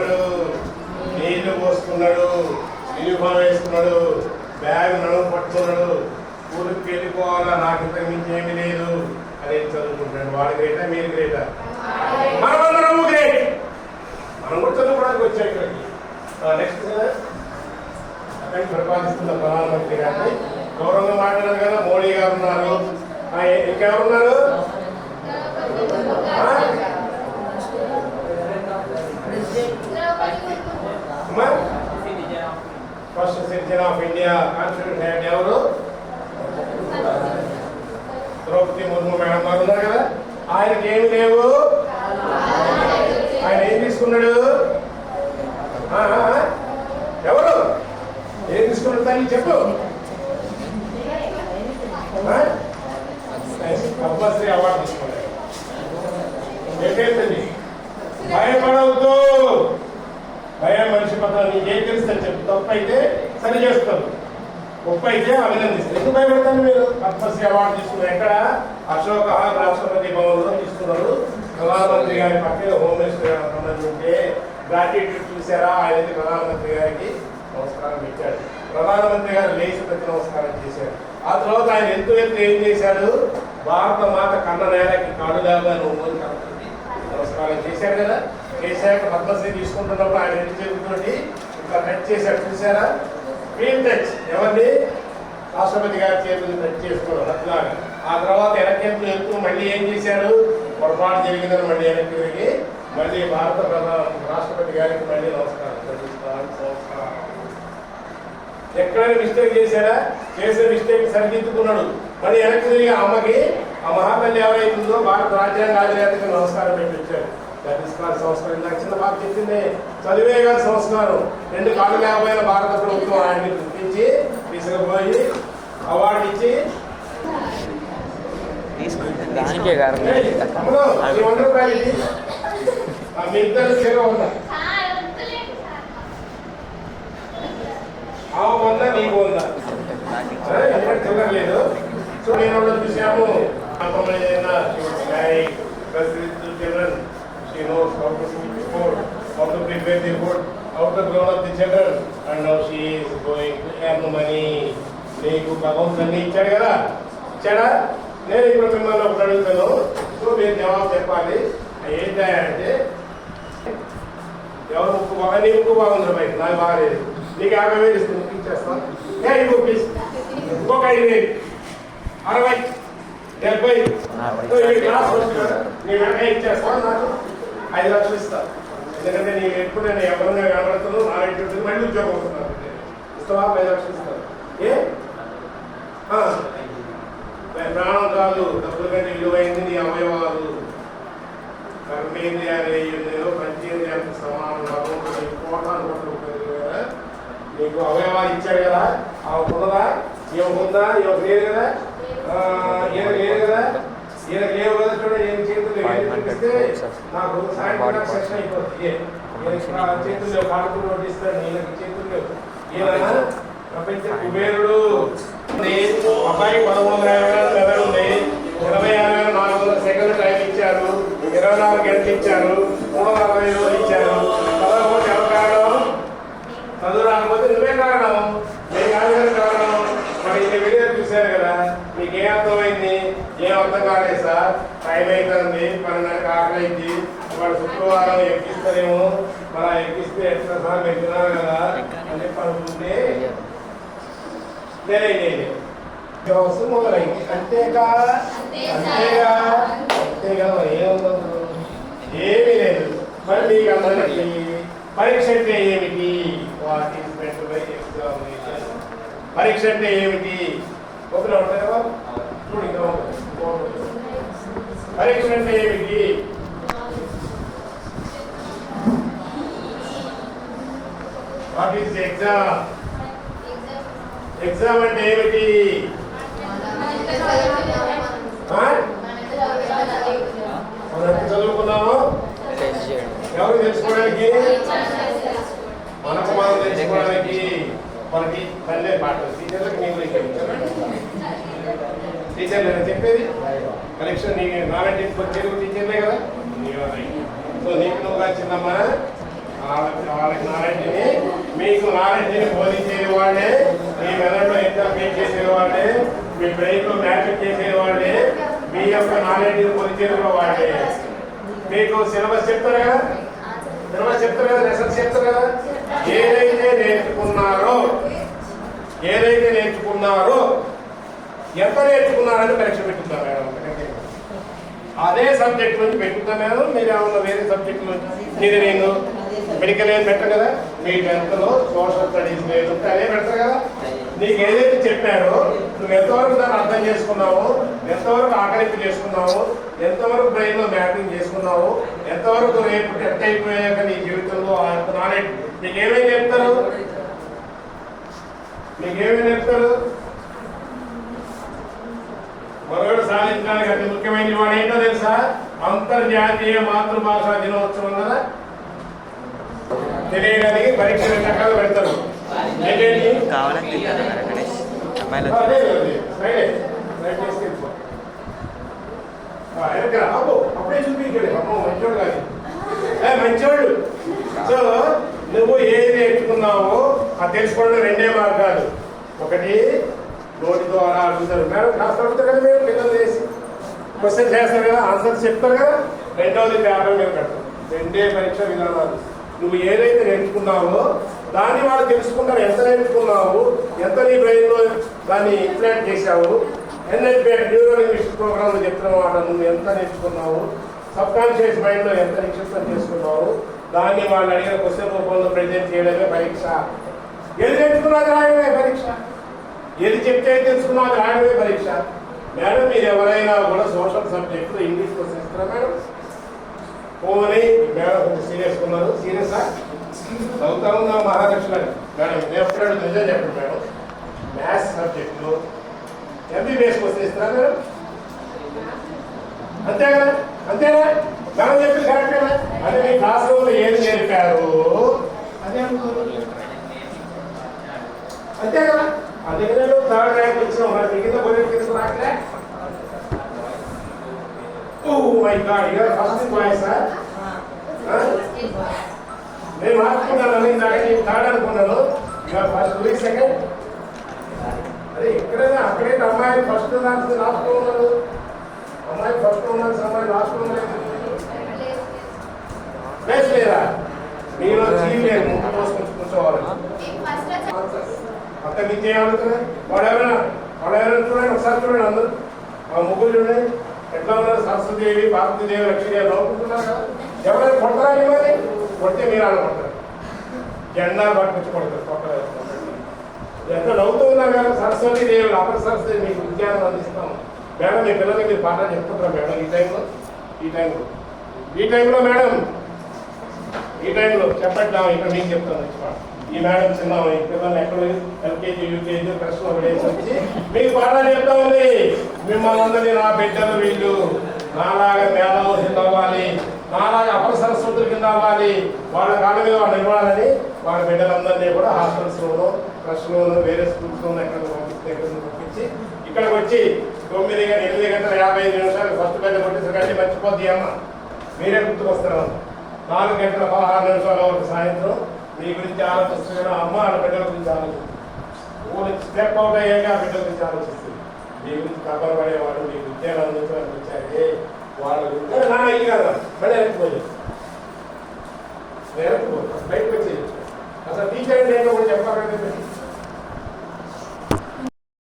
చేస్తున్నాడు నీళ్ళు పోసుకున్నాడు యూనిఫామ్ వేసుకున్నాడు బ్యాగ్ నడుము పట్టుకున్నాడు స్కూల్కి వెళ్ళిపోవాలా నాకు ఇంతకు లేదు అని చదువుకుంటాడు వాడు గ్రేటా మీరు గ్రేటా? మనమందరము గ్రేట్. మనం కూడా చదువుకోవడానికి వచ్చాయి ఇక్కడికి. నెక్స్ట్ అక్కడ పరిపాలిస్తున్న ప్రధానమంత్రి గారిని గౌరవంగా మాట్లాడారు కదా మోడీ గారు ఉన్నారు. ఇంకెవరున్నారు ఆ? అమ్మా? First of India constitution head ఎవరు? ద్రౌపది ముర్ము మేడం గారు ఉన్నారు కదా? ఆయనకి ఏం లేవు? ఆయన ఏం తీసుకున్నాడు? ఎవరు? ఏం తీసుకున్నాడు తల్లి చెప్పు. ఆ? పద్మశ్రీ అవార్డు తీసుకున్నాడు ఏంటండి భయపడవద్దు. భయం మనిషి పదాలు నీకేం తెలుస్తుంది చెప్పు. తప్పైతే అయితే సరి చేస్తారు. గొప్ప అయితే అభినందిస్తాను ఎందుకు భయపడతాను మీరు? పద్మశ్రీ అవార్డు తీసుకున్నారు. ఎక్కడ? అశోక రాష్ట్రపతి భవన్లో తీసుకున్నారు. ప్రధానమంత్రి గారి పక్కన హోమ్ మినిస్టర్ గారు సంబంధించి గ్రాట్యుటీ చూసారా? ఆయన ప్రధానమంత్రి గారికి నమస్కారం ఇచ్చాడు ప్రధానమంత్రి గారు లేచి ప్రతి నమస్కారం చేశారు. ఆ తర్వాత ఆయన ఎంతో ఎంతో ఏం చేశాడు? భారత మాత కన్న నేలకి కాడులాగా నువ్వు నమస్కారం చేశారు కదా? చేశాక పద్మశ్రీ తీసుకుంటున్నప్పుడు ఆయన ఎంత చెబుతుంటే ఇట్లా టచ్ చేశాడు. చూసారా? ఫీల్ టచ్ ఎవరిని రాష్ట్రపతి గారి చేతులు టచ్ చేసుకోవడం అట్లాగా ఆ తర్వాత వెనకెంపు వెళ్తూ మళ్ళీ ఏం చేశారు పొరపాటు జరిగిందని మళ్ళీ వెనక్కి తిరిగి మళ్ళీ భారత ప్రధాన రాష్ట్రపతి గారికి మళ్ళీ నమస్కారం. ఎక్కడైనా మిస్టేక్ చేశారా చేసే మిస్టేక్ సరిదిద్దుకున్నాడు. మళ్ళీ వెనక్కి తిరిగి అమ్మకి ఆ మహాతల్లి ఎవరైతుందో భారత రాజ్యాంగ అధినేతకి నమస్కారం పెట్టి వచ్చాడు సంస్కార చిన్న చెప్పింది. చదివే గారి సంస్కారం. రెండు కాళ్ళు లేకపోయిన భారత ప్రభుత్వం ఆయన్ని గుర్తించి తీసుకుపోయి అవార్డు ఇచ్చి దానికే కారణం. మీ ఇద్దరు చీర ఉందా? Now she is going to earn money నీకు అన్ని ఇచ్చాడు కదా. ఇచ్చాడా? నేను ఇప్పుడు మిమ్మల్ని ఒకటి అడుగుతాను. సో మీరు జవాబు చెప్పాలి. ఏంటంటే ఎవరు ముక్కు బాగా నీ ముక్కు బాగుంది బయట నాకు బాగాలేదు నీకు యాభై వేలు ఇస్తుంది ఇచ్చేస్తాను ఏ ఇవ్వు ప్లీజ్ ఇంకొక ఐదు వేలు. అరవై డెబ్బై. ఓ, ఈ క్లాస్ వస్తున్నాడు. నీ వెంటనే ఇచ్చేస్తాను నాకు. ఐదు లక్షలు ఇస్తా. ఎందుకంటే నేను ఎప్పుడు నేను ఎవరిని కనబడుతున్నాను నా ఇంటి మళ్ళీ ఉద్యోగం ఇస్తావా ఐదు లక్షలు ఇస్తాను ఏ ప్రాణం కాదు డబ్బులు కంటే విలువైంది నీ అవయవాలు. కర్మేంద్రియాలు పంచేంద్రియాలకు సమానం భగవంతుడు కోటాను కోట్లు ఉంటుంది నీకు అవయవాలు ఇచ్చాడు కదా. ఆ ఉన్నదా? ఏమి ఉందా? ఏమి లేదు కదా? ఆ, ఈయన లేదు కదా? ఈయన లేవు కదా చూడండి ఈయన చేతులు చూపిస్తే నాకు సాయంత్రం సెషన్ అయిపోతుంది. చేతుల్లో ఈయన ఇక్కడ ఈయనకి చేతుల్లో ఈయన ప్రపంచ కుబేరుడు అబ్బాయి పదమూడు వేల మెదడు ఉంది ఇరవై ఆరు వేల నాలుగు వందల సెకండ్ టైం ఇచ్చారు ఇరవై నాలుగు గంటలు ఇచ్చారు మూడు వందల అరవై రోజులు ఇచ్చారు పదకొండు ఎవరు కారణం చదువు రాకపోతే నువ్వే కారణం నేను కాదు కారణం మరి ఇంత వీడియో చూశారు కదా మీకు ఏం అర్థమైంది ఏం అర్థం కాలేదు సార్. టైం అవుతుంది పన్నెండు ఆకలి వాడు శుక్రవారం ఎక్కిస్తారేమో? మన ఎక్కిస్తే ఎట్లా సార్? పెట్టినారు కదా అని చెప్పి అనుకుంటే నేనే నేనే వ్యవస్థ మొదలైంది అంతేగా అంతేగా అంతేగా మరి ఏముందో ఏమీ లేదు. మరి మీకు అందరికీ పరీక్ష అంటే ఏమిటి? What is meant by examination? పరీక్ష అంటే ఏమిటి? ఒకరు ఉంటారు? చూడు పరీక్ష అంటే ఏమిటి? వాట్ ఈస్ ఎగ్జామ్ ఎగ్జామ్ అంటే ఏమిటి? ఆ? మనం ఎంత చదువుకున్నాము? ఎవరు తెలుసుకోవడానికి? మనకు మనం తెలుసుకోవడానికి. మనకి తల్లే పాట. టీచర్లకు నీకు టీచర్లు చెప్పేది? కలెక్షన్ నీ నాలంటే తెలుగు టీచర్లే కదా? సో నీకు వాళ్ళకి వాళ్ళకి నాలెడ్జ్ మీకు నాలెడ్జ్ని బోధించేది వాళ్ళే మీ మెదడులో ఇంటర్ఫేట్ చేసేది వాళ్ళే మీ బ్రెయిన్లో మ్యాజిక్ చేసేది వాళ్ళే మీ యొక్క నాలెడ్జ్ని బోధించేది వాళ్ళే మీకు సిలబస్ చెప్తారా? కదా సిలబస్ చెప్తారు? కదా లెసన్స్ ఏదైతే నేర్చుకున్నారో ఏదైతే నేర్చుకున్నారో ఎంత నేర్చుకున్నారని పరీక్ష పెట్టుకుంటారు మేడం. అదే సబ్జెక్ట్ నుంచి పెట్టుకుంటా మేడం. మీరు ఏమన్నా వేరే సబ్జెక్ట్ నుంచి? నేను మెడికల్ ఏం పెట్టరు కదా? మీ టెన్త్లో సోషల్ స్టడీస్ లేదు అదే పెడతారు కదా? నీకు ఏదైతే చెప్పారో నువ్వు ఎంతవరకు దాన్ని అర్థం చేసుకున్నావు ఎంతవరకు ఆకలింపు చేసుకున్నావు ఎంతవరకు బ్రెయిన్లో మ్యాపింగ్ చేసుకున్నావు ఎంతవరకు రేపు టెట్ అయిపోయాక నీ జీవితంలో ఆ యొక్క నాలెడ్జ్ నీకు ఏమేమి చెప్తారు? మీకు ఏమేమి చెప్తారు? మరొకటి సాధించడానికి అతి ముఖ్యమైన వాడు ఏంటో తెలుసా? అంతర్జాతీయ మాతృభాష దినోత్సవం కదా? తెలియడానికి పరీక్ష రకాలు పెడతారు. కావాలని తింటారు గణేష్. అమ్మాయిలు అప్పుడే చూపించాడు. అమ్మో మంచోడు కాదు. మంచోడు. సో నువ్వు ఏది నేర్చుకున్నావో అది తెలుసుకోవడం రెండే మార్గాలు. ఒకటి నోటి ద్వారా అడుగుతారు. మేడం క్లాస్ అడుగుతారు కదా మీరు పిల్లలు చేసి. క్వశ్చన్ చేస్తారు కదా ఆన్సర్స్ చెప్తారు కదా. రెండవది పేపర్ మీద పెడతారు. రెండే పరీక్ష విధానాలు. నువ్వు ఏదైతే నేర్చుకున్నావో దాన్ని వాళ్ళు తెలుసుకుంటారు. ఎంత నేర్చుకున్నావు? ఎంత నీ బ్రెయిన్లో దాన్ని ఇంప్లాంట్ చేశావు? ఎన్ఎల్పి న్యూరో లింగ్విస్టిక్ ప్రోగ్రాంలో చెప్తున్న మాట నువ్వు ఎంత నేర్చుకున్నావు? సబ్ కాన్షియస్ మైండ్లో ఎంత నిక్షిప్తం చేసుకున్నావు? దాన్ని వాళ్ళు అడిగిన క్వశ్చన్ రూపంలో ప్రజెంట్ చేయడమే పరీక్ష. ఏది నేర్చుకున్నది రాయడమే పరీక్ష. ఏది చెప్తే తెలుసుకున్నది రాయడమే పరీక్ష. మేడం మీరు ఎవరైనా కూడా సోషల్ సబ్జెక్టులో ఇంగ్లీష్ క్వశ్చన్ ఇస్తారా మేడం పోనీ మేడం కొంచెం సీరియస్ ఉన్నారు. సీరియసా చదువుతా ఉందా మహాలక్ష్మి మేడం ఎప్పుడు నిజం చెప్పండి మేడం. మ్యాథ్స్ సబ్జెక్టులో ఎంబీబీఎస్ క్వశ్చన్ ఇస్తారా మేడం అంతే కదా అంతేనా? మేడం చెప్పి కరెక్ట్ కదా అంటే మీ క్లాస్ రూమ్లో ఏది నేర్పారు అదే అంతే కదా? నువ్వు థర్డ్ ర్యాంక్ మరి మిగతా పోయి తీసుకురాకలే my god your first boys నేను మార్చుకున్నాను ఇందాక నేను థర్డ్ అనుకున్నాను. యువర్ ఫస్ట్ వీక్ సెకండ్ అదే ఎక్కడైనా అక్కడైతే అమ్మాయి ఫస్ట్ దాంట్లో లాస్ట్ ఉన్నారు అమ్మాయి ఫస్ట్ ఉన్నారు అమ్మాయి లాస్ట్ ఉన్నారు ప్లేస్ లేదా? మీరు వచ్చి ముందు కోసం కూర్చోవాలి. అక్కడ నుంచి ఏమవుతుంది వాడు ఎవరైనా? వాడు ఎవరైనా చూడండి ఒకసారి చూడండి అందరూ. ఆ ముగ్గురు చూడండి. ఎట్లా ఉన్నారు సరస్వతిదేవి పార్వతీదేవి లక్ష్మీదేవి నవ్వుకుంటున్నారు కదా. ఎవరైనా కొట్టరా ఇవ్వాలి కొడితే మీరు అలా కొడతారు. జెండా పట్టించి కొడతారు కొట్టలేదు ఎంత నవ్వుతూ ఉన్నారు కదా సరస్వతి అపర సరస్వతి మీకు విజ్ఞానం అందిస్తాం. మేడం మీ పిల్లలకి మీరు పాఠాలు చెప్తుంటారా మేడం ఈ టైంలో? ఈ టైంలో. ఈ టైంలో మేడం. ఈ టైంలో చెప్పట్లా ఇక్కడ మీకు చెప్తాను వచ్చి పాఠం. ఈ మేడం చిన్న పిల్లల్ని ఎక్కడ ఎల్కేజీ యూకేజీ ప్రశ్న పడేసి వచ్చి మీకు పాఠాలు చెప్తా ఉంది. మిమ్మల్ని అందరినీ నా బిడ్డలు వీళ్ళు నాలాగా మేధావు కింద అవ్వాలి. నాలాగా అపర సరస్వతుల కింద అవ్వాలి. వాళ్ళ కాళ్ళ మీద వాళ్ళు ఇవ్వాలని వాళ్ళ బిడ్డలందరినీ కూడా హాస్టల్స్లోనూ ట్రస్ట్లోనూ వేరే స్కూల్స్లోనూ ఎక్కడ పంపిస్తే ఎక్కడ పంపించి ఇక్కడికి వచ్చి తొమ్మిది గంటల ఎనిమిది గంటల యాభై ఐదు నిమిషాలు ఫస్ట్ బెడ్ కొట్టేసరికి మర్చిపోద్ది అమ్మ. మీరే గుర్తుకొస్తారు. నాలుగు గంటల పదహారు నిమిషాల వరకు సాయంత్రం మీ గురించి ఆలోచిస్తున్నా అమ్మ ఆడ బిడ్డల గురించి ఆలోచిస్తుంది. స్టెప్ అవుట్ అయ్యాక ఆ బిడ్డల గురించి ఆలోచిస్తుంది. మీ గురించి కబర్ పడేవాడు మీ విద్యను అందించడానికి వచ్చాడే వాళ్ళ గురించి నా అయ్యి కదా మళ్ళీ వెనక్కిపోయాడు వెనక్కిపోతాను బయటకు వచ్చేయచ్చు. అసలు టీచర్ నేను చెప్పాలంటే